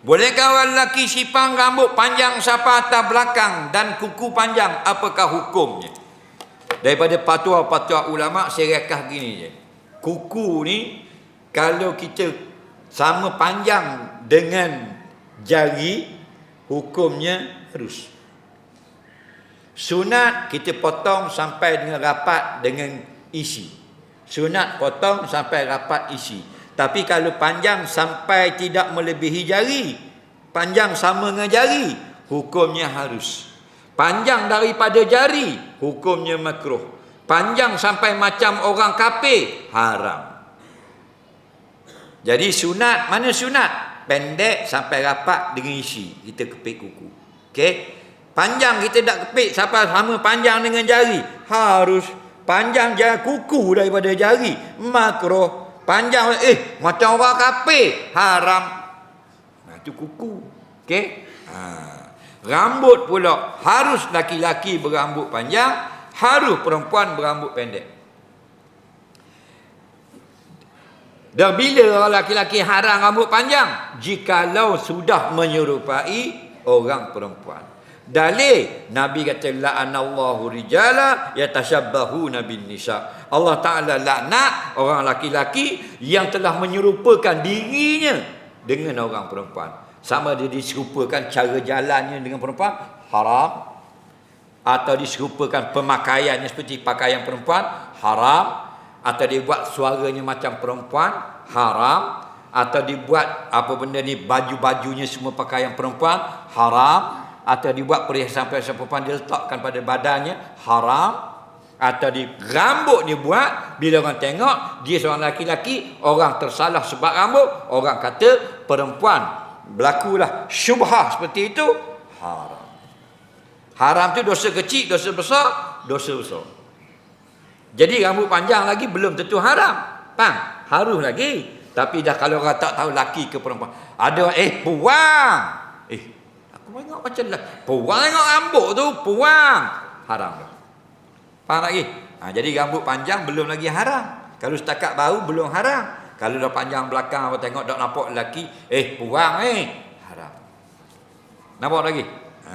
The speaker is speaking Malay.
Bolehkah lelaki sipang rambut panjang sampai atas belakang dan kuku panjang? Apakah hukumnya? Daripada patwa-patwa ulama saya rekah gini je. Kuku ni kalau kita sama panjang dengan jari hukumnya harus. Sunat kita potong sampai dengan rapat dengan isi. Sunat potong sampai rapat isi. Tapi kalau panjang sampai tidak melebihi jari, panjang sama dengan jari, hukumnya harus. Panjang daripada jari, hukumnya makruh. Panjang sampai macam orang kafir, haram. Jadi sunat, mana sunat? Pendek sampai rapat dengan isi. Kita kepit kuku. Okey? Panjang kita tak kepit sampai sama panjang dengan jari. Harus panjang jari kuku daripada jari. Makruh. Panjang eh macam orang kafir haram. Nah itu kuku. Okey? Ha. Rambut pula harus laki-laki berambut panjang, harus perempuan berambut pendek. Dan bila orang laki-laki haram rambut panjang? Jikalau sudah menyerupai orang perempuan. Dalil. Nabi kata la'anallahu rijala yatashabbahuna bin nisa. Allah Taala laknat orang laki-laki yang telah menyerupakan dirinya dengan orang perempuan. Sama dia diserupakan cara jalannya dengan perempuan haram. Atau diserupakan pemakaiannya seperti pakaian perempuan haram. Atau dia buat suaranya macam perempuan haram. Atau dibuat apa benda ni baju-bajunya semua pakaian perempuan haram atau dibuat perhiasan-perhiasan perempuan diletakkan pada badannya haram. Atau di rambut dia buat bila orang tengok dia seorang laki-laki orang tersalah sebab rambut. Orang kata perempuan berlakulah syubhah seperti itu. Haram. Haram tu dosa kecil dosa besar dosa besar. Jadi rambut panjang lagi belum tentu haram. Faham? Harus lagi. Tapi dah kalau orang tak tahu laki ke perempuan. Ada eh puang eh tengok macam lah puang tengok rambut tu puang haram Faham lagi? Ha, jadi rambut panjang belum lagi haram. Kalau setakat bau belum haram. Kalau dah panjang belakang apa tengok tak nampak lelaki, eh puang eh haram. Nampak lagi? Ha,